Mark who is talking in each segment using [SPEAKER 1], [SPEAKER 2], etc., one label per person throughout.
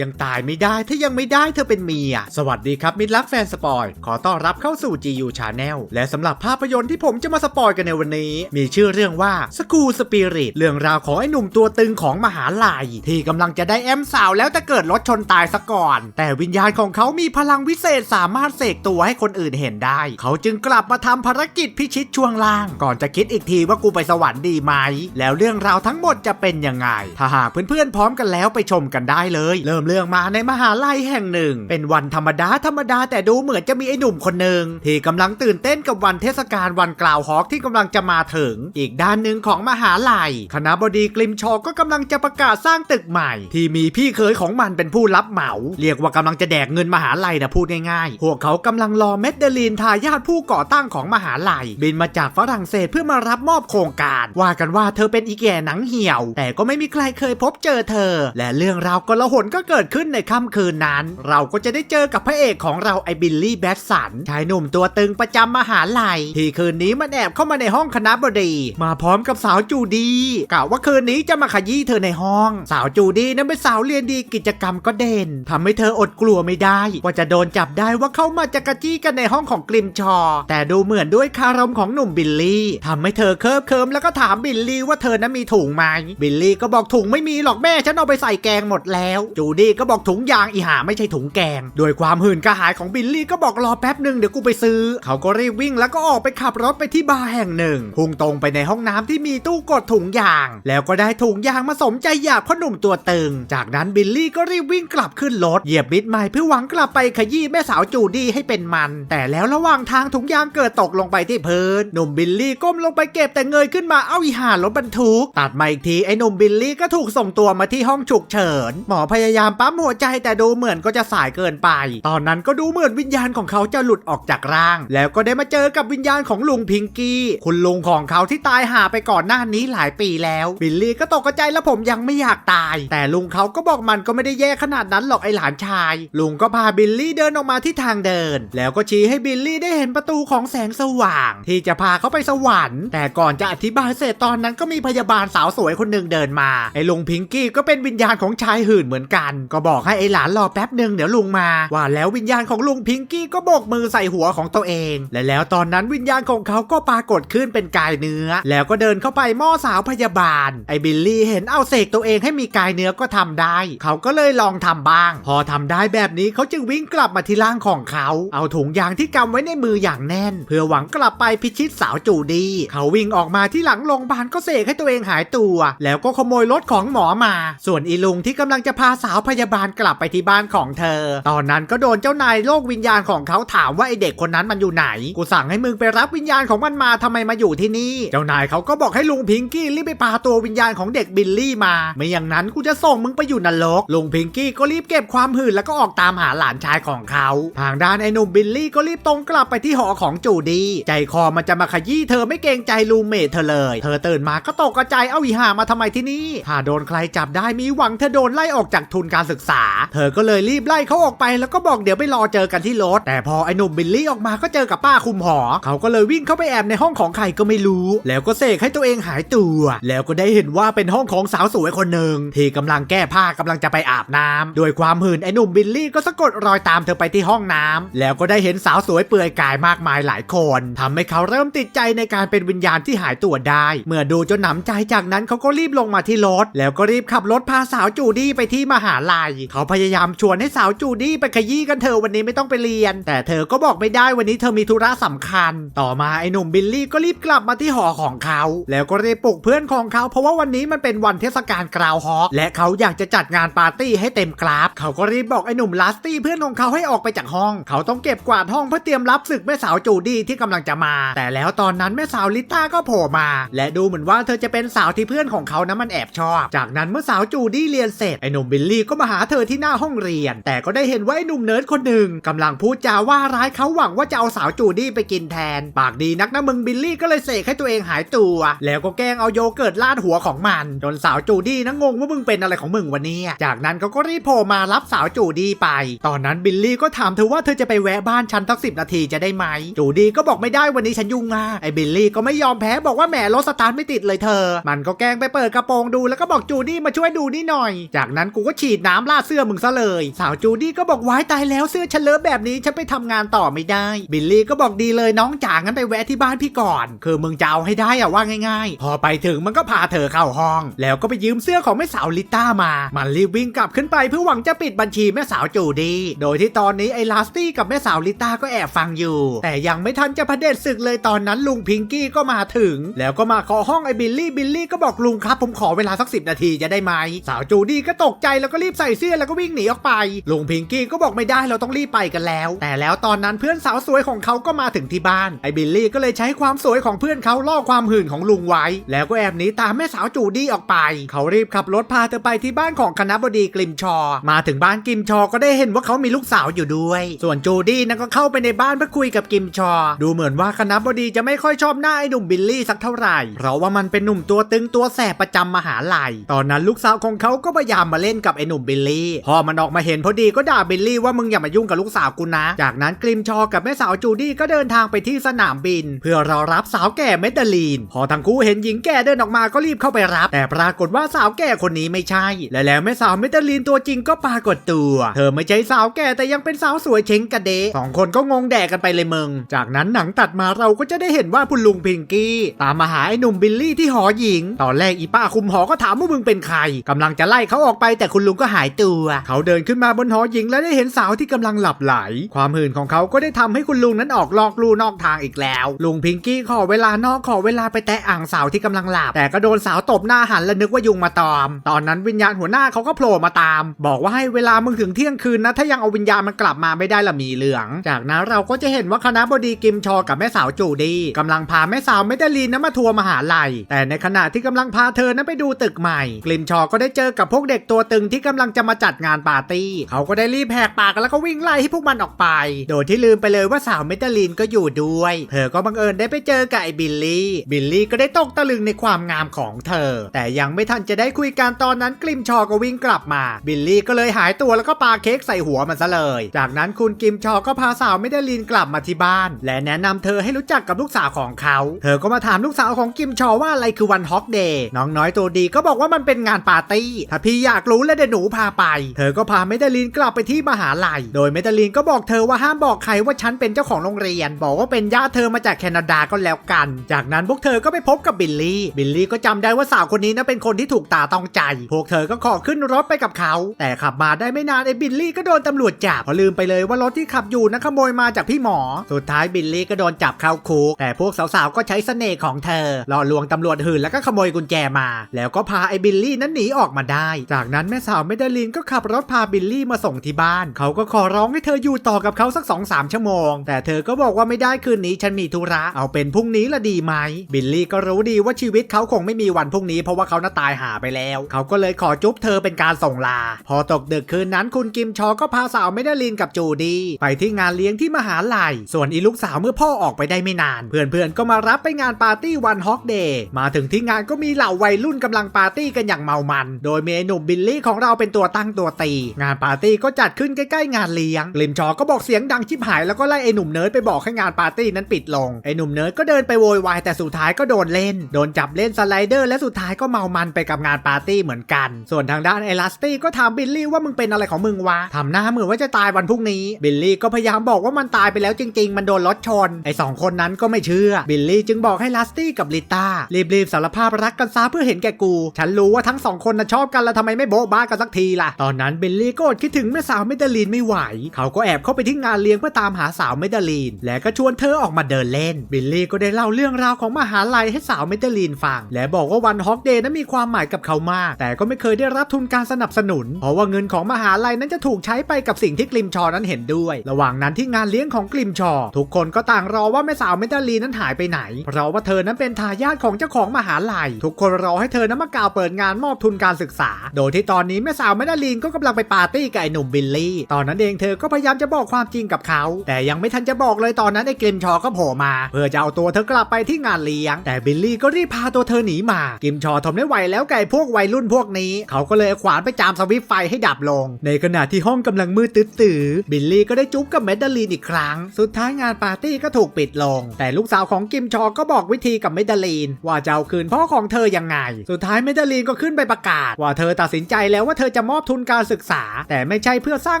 [SPEAKER 1] ยังตายไม่ได้ถ้ายังไม่ได้เธอเป็นเมีย สวัสดีครับมิตรรักแฟนสปอย ขอต้อนรับเข้าสู่ GU Channel และสำหรับภาพยนตร์ที่ผมจะมาสปอยกันในวันนี้ มีชื่อเรื่องว่า School Spirit เรื่องราวของไอ้หนุ่มตัวตึงของมหาลัย ที่กำลังจะได้แอมสาวแล้วแต่เกิดรถชนตายซะก่อน แต่วิญญาณของเขามีพลังวิเศษสามารถเสกตัวให้คนอื่นเห็นได้ เขาจึงกลับมาทำภารกิจพิชิตช่วงล่าง ก่อนจะคิดอีกทีว่ากูไปสวรรค์ดีไหมแล้วเรื่องราวทั้งหมดจะเป็นยังไงถ้าหากเพื่อนๆพร้อมกันแล้วไปชมกันได้เลย เริ่มเรื่องมาในมหาลัยแห่งหนึ่ง เป็นวันธรรมดาธรรมดาแต่ดูเหมือนจะมีไอ้หนุ่มคนหนึ่งที่กำลังตื่นเต้นกับวันเทศกาลวันกล่าวฮอกที่กำลังจะมาถึง อีกด้านหนึ่งของมหาลัย คณะบดีกลิมชอก็กำลังจะประกาศสร้างตึกใหม่ ที่มีพี่เคยของมันเป็นผู้รับเหมา เรียกว่ากำลังจะแดกเงินมหาลัยนะพูดง่ายๆ พวกเขากำลังรอเมดเดลีนทายาทผู้ก่อตั้งของมหาลัย บินมาจากฝรั่งเศสเพื่อมารับมอบโครงการ ว่ากันว่าเธอเป็นอีแก่หนังเหี่ยว แต่ก็ไม่มีใครเคยพบเจอเธอ และเรื่องราวกลาหนก็เกิดิดขึ้นในค่ำคืนนั้น เราก็จะได้เจอกับพระเอกของเราไอ้บิลลี่แบทสันชายหนุ่มตัวตึงประจำมหาลัย ที่คืนนี้มันแอบเข้ามาในห้องคณะบดี มาพร้อมกับสาวจูดีกะว่าคืนนี้จะมาขยี้เธอในห้อง สาวจูดีนั้นเป็นสาวเรียนดีกิจกรรมก็เด่นทำให้เธออดกลัวไม่ได้ ว่าจะโดนจับได้ว่าเข้ามาจะกระจี้กันในห้องของกลิมชอ แต่ดูเหมือนด้วยคารมของหนุ่มบิลลี่ทำให้เธอเคิบเคิมแล้วก็ถามบิลลี่ว่าเธอนั้นมีถุงไหมบิลลี่ก็บอกถุงไม่มีหรอกแม่ฉันเอาไปใส่แกงหมดแล้วจูดี้ก็บอกถุงยางอีหาไม่ใช่ถุงแกง โดยความหื่นกระหายของบิลลี่ก็บอกรอแป๊บหนึ่งเดี๋ยวกูไปซื้อ เขาก็รีบวิ่งแล้วก็ออกไปขับรถไปที่บาร์แห่งหนึ่ง พุ่งตรงไปในห้องน้ำที่มีตู้กดถุงยาง แล้วก็ได้ถุงยางมาสมใจอยากพ่อหนุ่มตัวตึง จากนั้นบิลลี่ก็รีบวิ่งกลับขึ้นรถเหยียบบิดใหม่เพื่อหวังกลับไปขยี้แม่สาวจูดี้ให้เป็นมัน แต่แล้วระหว่างทางถุงยางเกิดตกลงไปที่พื้น หนุ่มบิลลี่ก้มลงไปเก็บแต่เงยขึ้นมาเอ้าอีหารถบรรทุกตัดมาอีกทีไอ้หนุ่มบิลลี่ก็ถูกส่งตัวมาที่ห้องฉุกเฉินหมอพยายามปั๊มหัวใจแต่ดูเหมือนก็จะสายเกินไป ตอนนั้นก็ดูเหมือนวิญญาณของเขาจะหลุดออกจากร่าง แล้วก็ได้มาเจอกับวิญญาณของลุงพิงกี้ คุณลุงของเขาที่ตายหาไปก่อนหน้านี้หลายปีแล้ว บิลลี่ก็ตกใจแล้วผมยังไม่อยากตาย แต่ลุงเขาก็บอกมันก็ไม่ได้แย่ขนาดนั้นหรอกไอหลานชาย ลุงก็พาบิลลี่เดินออกมาที่ทางเดิน แล้วก็ชี้ให้บิลลี่ได้เห็นประตูของแสงสว่าง ที่จะพาเขาไปสวรรค์ แต่ก่อนจะอธิบายเสร็จตอนนั้นก็มีพยาบาลสาวสวยคนหนึ่งเดินมาไอลุงพิงกี้ก็เป็นวิญญาณของชายหื่นเหมือนกันก็บอกให้ไอหลานรอแป๊บหนึ่งเดี๋ยวลุงมา ว่าแล้ววิญญาณของลุงพิงกี้ก็โบกมือใส่หัวของตัวเอง และแล้วตอนนั้นวิญญาณของเขาก็ปรากฏขึ้นเป็นกายเนื้อ แล้วก็เดินเข้าไปหม้อสาวพยาบาล ไอบิลลี่เห็นเอาเสกตัวเองให้มีกายเนื้อก็ทำได้ เขาก็เลยลองทำบ้าง พอทำได้แบบนี้เขาจึงวิ่งกลับมาที่ร่างของเขา เอาถุงยางที่กำไว้ในมืออย่างแน่น เพื่อหวังกลับไปพิชิตสาวจูดี เขาวิ่งออกมาที่หลังโรงพยาบาลก็เสกให้ตัวเองหายตัว แล้วก็ขโมยรถของหมอมา ส่วนอีลุงที่กำลังจะพาสาวพยาบาลกลับไปที่บ้านของเธอ ตอนนั้นก็โดนเจ้านายโลกวิญญาณของเขาถามว่าไอเด็กคนนั้นมันอยู่ไหน กูสั่งให้มึงไปรับวิญญาณของมันมาทำไมมาอยู่ที่นี่ เจ้านายเขาก็บอกให้ลุงพิงกี้รีบไปพาตัววิญญาณของเด็กบิลลี่มา ไม่อย่างนั้นกูจะส่งมึงไปอยู่นรก ลุงพิงกี้ก็รีบเก็บความหื่นแล้วก็ออกตามหาหลานชายของเขา ทางด้านไอ้หนุ่มบิลลี่ก็รีบตรงกลับไปที่หอของจูดี้ใจคอมันจะมาขยี้เธอไม่เกรงใจลูเมทเธอเลย เธอตื่นมาก็ตกกระจเอาอีห่ามาทำไมที่นี่ ถ้าโดนใครจับได้มีหวังเธอโดนไล่ออกจากทุนการศึกษา เธอก็เลยรีบไล่เขาออกไปแล้วก็บอกเดี๋ยวไปรอเจอกันที่รถ แต่พอไอ้หนุ่มบิลลี่ออกมาก็เจอกับป้าคุมหอ เขาก็เลยวิ่งเข้าไปแอบในห้องของใครก็ไม่รู้ แล้วก็เสกให้ตัวเองหายตัว แล้วก็ได้เห็นว่าเป็นห้องของสาวสวยคนหนึ่งที่กำลังแก้ผ้ากำลังจะไปอาบน้ำโดวยความหื่นไอ้หนุ่มบิลลี่ก็สะกดรอยตามเธอไปที่ห้องน้ำแล้วก็ได้เห็นสาวสวยเปลือยกายมากมายหลายคนทำให้เขาเริ่มติดใจในการเป็นวิญญาณที่หายตัวได้ เมื่อดูจนหนำใจจากนั้นเขาก็รีบลงมาที่รถ แล้วก็รีบขับรถพาสาวจูดี้ไปที่มหาลัย เขาพยายามชวนให้สาวจูดี้ไปขยี้กันเธอวันนี้ไม่ต้องไปเรียน แต่เธอก็บอกไม่ได้วันนี้เธอมีธุระสำคัญ ต่อมาไอ้หนุ่มบิลลี่ก็รีบกลับมาที่หอของเขา แล้วก็รีบปลุกเพื่อนของเขา เพราะว่าวันนี้มันเป็นวันเทศกาลกราวฮอกและเขาอยากจะจัดงานปาร์ตี้ให้เต็มกราฟ เขาก็รีบบอกไอ้หนุ่มลัสตี้เพื่อนของเขาให้ออกไปจากห้อง เขาต้องเก็บกวาดห้องเพื่อเตรียมรับศึกแม่สาวจูดี้ที่กำลังจะมา แต่แล้วตอนนั้นแม่สาวลิต้าก็โผล่มา และดูเหมือนว่าเธอจะเป็นสาวที่เพื่อนของเขานะมันแอบชอบ จากนั้นเมื่อสาวจูดี้เรียนเสร็จไอ้หนุ่มบิลลี่ก็มาหาเธอที่หน้าห้องเรียน แต่ก็ได้เห็นว่าไอ้หนุ่มเนิร์ดคนหนึ่งกำลังพูดจาว่าร้ายเขาหวังว่าจะเอาสาวจูดี้ไปกินแทน ปากดีนักนะมึงบิลลี่ก็เลยเสกให้ตัวเองหายตัว แล้วก็แกล้งเอาโยเกิร์ตลาดหัวของมัน จนสาวจูดี้นะงงว่ามึงเป็นอะไรของมึงวันนี้ จากนั้นเขาก็รีบโผล่มารับสาวจูดี้ไป ตอนนั้นบิลลี่ก็ถามเธอว่าเธอจะไปแวะบ้านฉันสักสิบนาทีจะได้ไหม จูดี้ก็บอกไม่ได้วันนี้ฉันยุ่งมาก ไอ้บิลลี่ก็ไม่ยอมแพ้บอกว่าแหมรถสตาร์ทไม่ติดเลยเธอ มันก็แกล้งไปเปิดกระโปรงดูแล้วก็บอกจูดี้มาช่วยดูนี่หน่อย จากนั้นกูก็ฉีดน้ำราดเสื้อมึงซะเลย สาวจูดี้ก็บอกว้ายตายแล้วเสื้อฉันเลอะแบบนี้ฉันไปทำงานต่อไม่ได้ บิลลี่ก็บอกดีเลยน้องจ๋างั้นไปแวะที่บ้านพี่ก่อน คือมึงจะเอาให้ได้อะว่าง่ายๆ พอไปถึงมันก็พาเธอเข้าห้อง แล้วก็ไปยืมเสื้อของแม่สาวลิต้ามา มันรีบวิ่งกลับขึ้นไปเพื่อหวังจะปิดบัญชีแม่สาวจูดี้โดยที่ตอนนี้ไอ้ลาสตี้กับแม่สาวลิต้าก็แอบฟังอยู่ แต่ยังไม่ทันจะพเผด็จศึกเลยตอนนั้นลุงพิงกี้ก็มาถึง แล้วก็มาขอห้องไอ้บิลลี่บิลลี่ก็บอกลุงครับผมขอเวลาสักสินาทีจะได้ไหมสาวจูดี้ก็ตกใจแล้วก็รีบใส่เสื้อแล้วก็วิ่งหนีออกไป ลุงพิงกี้ก็บอกไม่ได้เราต้องรีบไปกันแล้ว แต่แล้วตอนนั้นเพื่อนสาวสวยของเขาก็มาถึงที่บ้าน ไอ้บิลลี่ก็เลยใช้ความสวยของเพื่อนเขาล่อความหื่นของลุงไว้ แล้วก็แอบหนีตามแม่สาวจูดี้ออกไป เขารีบขับรถพาเธอไปที่บ้านของคณะบดีกลิมชอ มาถึงบ้านกิมชอก็ได้เห็นว่าเขามีลูกสาวอยู่ด้วย ส่วนจูดี้นั่นก็เข้าไปในบ้านเพื่อคุยกับกิมชอ ดูเหมือนว่าคณะบดีจะไม่ค่อยชอบหน้าไอ้หนุ่มบิลลี่สักเท่าไหร่ เพราะว่ามันเป็นหนุ่มตัวตึงตัวแสบประจำมหาลัย ตอนนั้นลูกสาวของเขาก็พยายามมาเล่นกับไอ้หนุ่มบิลลี่พอมันออกมาเห็นพอดีก็ด่าบิลลี่ว่ามึงอย่ามายุ่งกับลูกสาวกูนะ จากนั้นกลิมชอกับแม่สาวจูดี้ก็เดินทางไปที่สนามบิน เพื่อรอรับสาวแก่เมดเดลีน พอทั้งคู่เห็นหญิงแก่เดินออกมาก็รีบเข้าไปรับ แต่ปรากฏว่าสาวแก่คนนี้ไม่ใช่ และแล้วแม่สาวเมดเดลีนตัวจริงก็ปรากฏตัว เธอไม่ใช่สาวแก่แต่ยังเป็นสาวสวยเช้งกระเดะสองคนก็งงแดกกันไปเลยมึง จากนั้นหนังตัดมาเราก็จะได้เห็นว่าคุณลุงพิงกี้ ตามมาหาไอ้หนุ่มบิลลี่ที่หอหญิง ตอนแรกอีป้าคุมหอก็ถามว่ามึงเป็นใครกำลังจะไล่เขาออกไปแต่คุณลุงก็หายตัว เขาเดินขึ้นมาบนหอหญิงและได้เห็นสาวที่กำลังหลับไหล ความหื่นของเขาก็ได้ทำให้คุณลุงนั้นออกลอกลู่นอกทางอีกแล้ว ลุงพิงกี้ขอเวลานอกขอเวลาไปแตะอ่างสาวที่กำลังหลับ แต่ก็โดนสาวตบหน้าหันและนึกว่ายุงมาตอม ตอนนั้นวิญญาณหัวหน้าเขาก็โผล่มาตาม บอกว่าให้เวลามึงถึงเที่ยงคืนนะ ถ้ายังเอาวิญญาณมันกลับมาไม่ได้ละมีเหลือง จากนั้นเราก็จะเห็นว่าคณะบดีกิมชอกับแม่สาวจูดี้กำลังพาแม่สาวเมดาลีนนั้นมาทัวร์มหาลัย แต่ในขณะที่กำลังพาเธอนั้นไปดูตึกใหม่ กิมชอก็ได้เจอกับพวกเด็กตัวตึงที่กำลังจะมาจัดงานปาร์ตี้ เขาก็ได้รีบแหกปากแล้วก็วิ่งไล่ให้พวกมันออกไป โดยที่ลืมไปเลยว่าสาวเมดาลีนก็อยู่ด้วย เธอก็บังเอิญได้ไปเจอกับไอ้บิลลี่ บิลลี่ก็ได้ตกตะลึงในความงามของเธอ แต่ยังไม่ทันจะได้คุยกันตอนนั้นกลิมชอก็วิ่งกลับมา บิลลี่ก็เลยหายตัวแล้วก็ปาเค้กใส่หัวมันซะเลย จากนั้นคุณกิมชอก็พาสาวเมดาลีนกลับมาที่บ้าน และแนะนำเธอให้รู้จักกับลูกสาวของเขา เธอก็มาถามลูกสาวของกิมชอว่าอะไรคือวันฮอกเดย์น้องน้อยตัวดีก็บอกว่ามันเป็นงานปาร์ตี้ ถ้าพี่อยากรู้แล้วเดี๋ยวหนูพาไป เธอก็พาเมดาลีนกลับไปที่มหาลัย โดยเมดาลีนก็บอกเธอว่าห้ามบอกใครว่าฉันเป็นเจ้าของโรงเรียน บอกว่าเป็นญาติเธอมาจากแคนาดาก็แล้วกัน จากนั้นพวกเธอก็ไปพบกับบิลลี่ บิลลี่ก็จำได้ว่าสาวคนนี้นะเป็นคนที่ถูกตาต้องใจ พวกเธอก็ขอขึ้นรถไปกับเขา แต่ขับมาได้ไม่นานไอ้บิลลี่ก็โดนตำรวจจับเพราะลืมไปเลยว่ารถที่ขับอยู่นะขโมยมาจากพี่หมอ สุดท้ายบิลลี่ก็โดนจับเข้าคุก แต่พวกสาวๆก็ใช้เสน่ห์ของเธอหล่อลวงตำรวจหื่นแล้วก็ขโมยกุญแจมา แล้วก็พาไอ้บิลลี่นั้นหนีออกมาได้ จากนั้นแม่สาวเมดาลินก็ขับรถพาบิลลี่มาส่งที่บ้าน เขาก็ขอร้องให้เธออยู่ต่อกับเขาสัก2อสามชั่วโมง แต่เธอก็บอกว่าไม่ได้คืนนี้ฉันมีธุระเอาเป็นพรุ่งนี้ละดีไหม บิลลี่ก็รู้ดีว่าชีวิตเขาคงไม่มีวันพรุ่งนี้เพราะว่าเขาน่าตายหาไปแล้ว เขาก็เลยขอจุ๊บเธอเป็นการส่งลา พอตกดึกคืนนั้นคุณกิมชอก็พาสาวเมดาลินกับจูดี้ไปที่งานเลี้ยงที่มหาลัย ส่วนอีลูกสาวเมื่อพ่อออกไปได้ไม่นาน เพื่อนๆก็มารับไปงานปาร์ตี้วันฮอกเดย์มาถึงที่งานก็มีเหล่าวัยรุ่นกำลังปาร์ตี้กันอย่างเมามัน โดยมีไอ้หนุ่มบิลลี่ของเราเป็นตัวตั้งตัวตี งานปาร์ตี้ก็จัดขึ้นใกล้ๆงานเลี้ยง ลิมชอก็บอกเสียงดังชิบหายแล้วก็ไล่ไอ้หนุ่มเนิร์ดไปบอกให้งานปาร์ตี้นั้นปิดลง ไอ้หนุ่มเนิร์ดก็เดินไปโวยวายแต่สุดท้ายก็โดนเล่น โดนจับเล่นสไลเดอร์และสุดท้ายก็เมามันไปกับงานปาร์ตี้เหมือนกัน ส่วนทางด้านไอลัสตี้ก็ถามบิลลี่ว่ามึงเป็นอะไรของมึงวะทำหน้าเหมือนว่าจะตายวันพรุ่งนี้ บิลลี่ก็พยายามบอกว่ามันตายไปแล้วจริง ๆ มันโดนรถชน ไอสองคนนั้นก็ไม่เชื่อ บิลลี่จึงบอกให้ลัสตี้กับลิต้ารีบๆสารภาพรักกันซะเพื่อเห็นแก่กู ฉันรู้ว่าทั้งสองคนนะชอบกันแล้วทำไมไม่โบ๊ะบ้ากันสักทีล่ะ ตอนนั้นเบลลี่ก็อดคิดถึงแม่สาวเมดาลีนไม่ไหว เขาก็แอบเข้าไปที่งานเลี้ยงเพื่อตามหาสาวเมดาลีน และก็ชวนเธอออกมาเดินเล่น เบลลี่ก็ได้เล่าเรื่องราวของมหาลัยให้สาวเมดาลีนฟัง และบอกว่าวันฮอกเดย์นั้นมีความหมายกับเขามาก แต่ก็ไม่เคยได้รับทุนการสนับสนุน เพราะว่าเงินของมหาลัยนั้นจะถูกใช้ไปกับสิ่งที่กลิมชอนั้นเห็นด้วย ระหว่างนั้นที่งานเลี้ยงของกลิมชอ ทุกคนก็ต่างรอว่าแม่สาวเมดาลีนนั้นหายไปไหน เพราะว่าเธอนั้นเป็นทายาทของเจ้าของมหาลัย ทุกคนรอให้เธอนั้นมากล่าวเปิดงานมอบทุนการศึกษา โดยที่ตอนนี้แม่สาวเมดาลีนก็กำลังไปปาร์ตี้กับไอ้หนุ่มบิลลี่ ตอนนั้นเองเธอก็พยายามจะบอกความจริงกับเขา แต่ยังไม่ทันจะบอกเลยตอนนั้นไอ้กลิมชอก็โผล่มา เพื่อจะเอาตัวเธอกลับไปที่งานเลี้ยง แต่บิลลี่ก็รีบพาตัวเธอหนีมา กิมชอทนไม่ไหวแล้วไก่พวกวัยรุ่นพวกนี้ เขาก็เลยขวานไปจามสวิตไฟให้ดับลง ในขณะที่ห้องกำลังมืดตื้อๆบิลลี่ก็ได้จุ๊บกับเมดาลีนอีกครั้ง สุดท้ายงานปาร์ตี้ก็ถูกปิดลง แต่ลูกสาวของกิมชอก็บอกวิธีกับเมดาลีน ว่าจะเอาคืนพ่อของเธอยังไง สุดท้ายเมดาลีนก็ขึ้นไปประกาศ ว่าเธอตัดสินใจแล้วว่าเธออจะมอบทุนการศึกษา แต่ไม่ใช่เพื่อสร้าง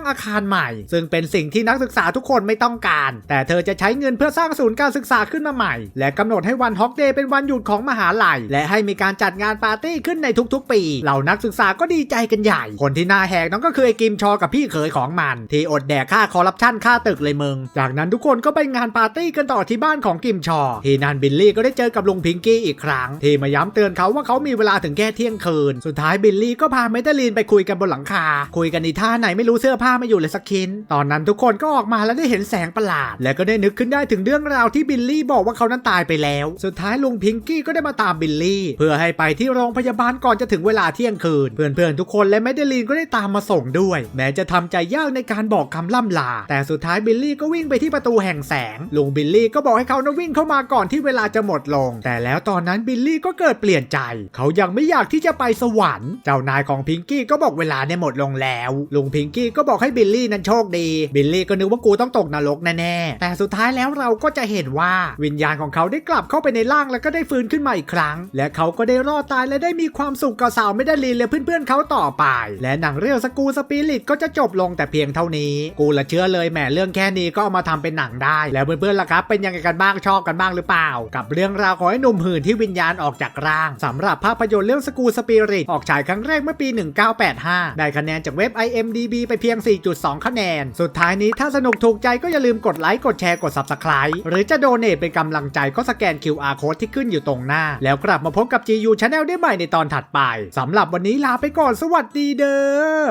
[SPEAKER 1] อาคารใหม่ ซึ่งเป็นสิ่งที่นักศึกษาทุกคนไม่ต้องการ แต่เธอจะใช้เงินเพื่อสร้างศูนย์การศึกษาขึ้นมาใหม่ และกำหนดให้วันฮอกเดย์เป็นวันหยุดของมหาลัย และให้มีการจัดงานปาร์ตี้ขึ้นในทุกๆ ปี เหล่านักศึกษาก็ดีใจกันใหญ่ คนที่น้าแหกนั่นก็คือไอ้กิมชอกับพี่เขยของมัน ที่อดแดกค่าคอร์รัปชันค่าตึกเลยมึง จากนั้นทุกคนก็ไปงานปาร์ตี้กันต่อที่บ้านของกิมชอ ที่นันบิลลี่ก็ได้เจอกับลุงพิงกี้อีกครั้ง ที่มาย้ำเตือนเขาว่าเขามีเวลาถึงแค่เที่ยงคืน สุดท้ายบิลลี่ก็พาเมทัลลีนไปคุยยกันบนหลังคา คุยกันในท่าไหนไม่รู้เสื้อผ้าไม่อยู่เลยสักชิ้น ตอนนั้นทุกคนก็ออกมาแล้วได้เห็นแสงประหลาด และก็ได้นึกขึ้นได้ถึงเรื่องราวที่บิลลี่บอกว่าเขานั้นตายไปแล้ว สุดท้ายลุงพิงกี้ก็ได้มาตามบิลลี่ เพื่อให้ไปที่โรงพยาบาลก่อนจะถึงเวลาเที่ยงคืน เพื่อนๆทุกคนและเมทัลลีนก็ได้ตามมาส่งด้วย แม้จะทำใจยากในการบอกคำล่ำลา แต่สุดท้ายบิลลี่ก็วิ่งไปที่ประตูแห่งแสงลุงบิลลี่ก็บอกให้เขานะวิ่งเข้ามาก่อนที่เวลาจะหมดลง แต่แล้วตอนนั้นบิลลี่ก็เกิดเปลี่ยนใจ เขายังไม่อยากที่จะไปสวรรค์เจ้านายของพิงกี้ก็บอกบอกเวลาเนี่ยหมดลงแล้ว ลุงพิงกี้ก็บอกให้บิลลี่นั้นโชคดี บิลลี่ก็นึกว่ากูต้องตกนรกแน่ๆ แต่สุดท้ายแล้วเราก็จะเห็นว่าวิญญาณของเขาได้กลับเข้าไปในร่างแล้วก็ได้ฟื้นขึ้นมาอีกครั้ง และเขาก็ได้รอดตายและได้มีความสุขกับสาวเมดาลีนและเพื่อนๆเขาต่อไป และหนังเรื่องสกูสปิริตก็จะจบลงแต่เพียงเท่านี้ กูละเชื่อเลยแหมเรื่องแค่นี้ก็เอามาทำเป็นหนังได้ แล้วเพื่อนๆล่ะครับเป็นยังไงกันบ้างชอบกันบ้างหรือเปล่า กับเรื่องราวของไอ้หนุ่มหื่นที่วิญญาณออกจากร่างสำหรับภาพยนตร์เรื่องสกูสปิริตออกฉายครั้งแรกเมื่อปี 1985 ได้คะแนนจากเว็บ IMDB ไปเพียง 4.2 คะแนน สุดท้ายนี้ถ้าสนุกถูกใจก็อย่าลืมกดไลค์กดแชร์กด Subscribe หรือจะโดเน a เป็นกำลังใจก็สแกน QR Code ที่ขึ้นอยู่ตรงหน้า แล้วกลับมาพบกับ GU Channel ได้ใหม่ในตอนถัดไปสำหรับวันนี้ลาไปก่อนสวัสดีเด้อ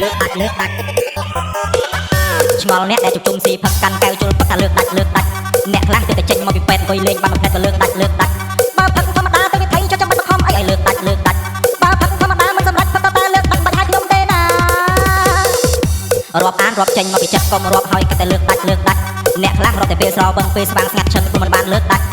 [SPEAKER 2] លើកដាច់លើកដាច់ឆ្ងល់អ្នកដែលជជុំស៊ីផឹកកាន់កែវជុលផឹកតែលើកដាច់លើកដាច់អ្នកខ្លះទៅតែចេញមកពីពេទ្យអង្គុយលេងបានមួយផ្លែទៅលើកដាច់លើកដាច់ ចេញមកពីចិត្តកុំរាប់ហើយក៏តែលើកដាច់លើកដាច់អ្នកខ្លះរាប់តែពេលស្រវឹងពេលស្វាងស្ងាត់ឈឹងព្រោះមិនបានលើកដាច់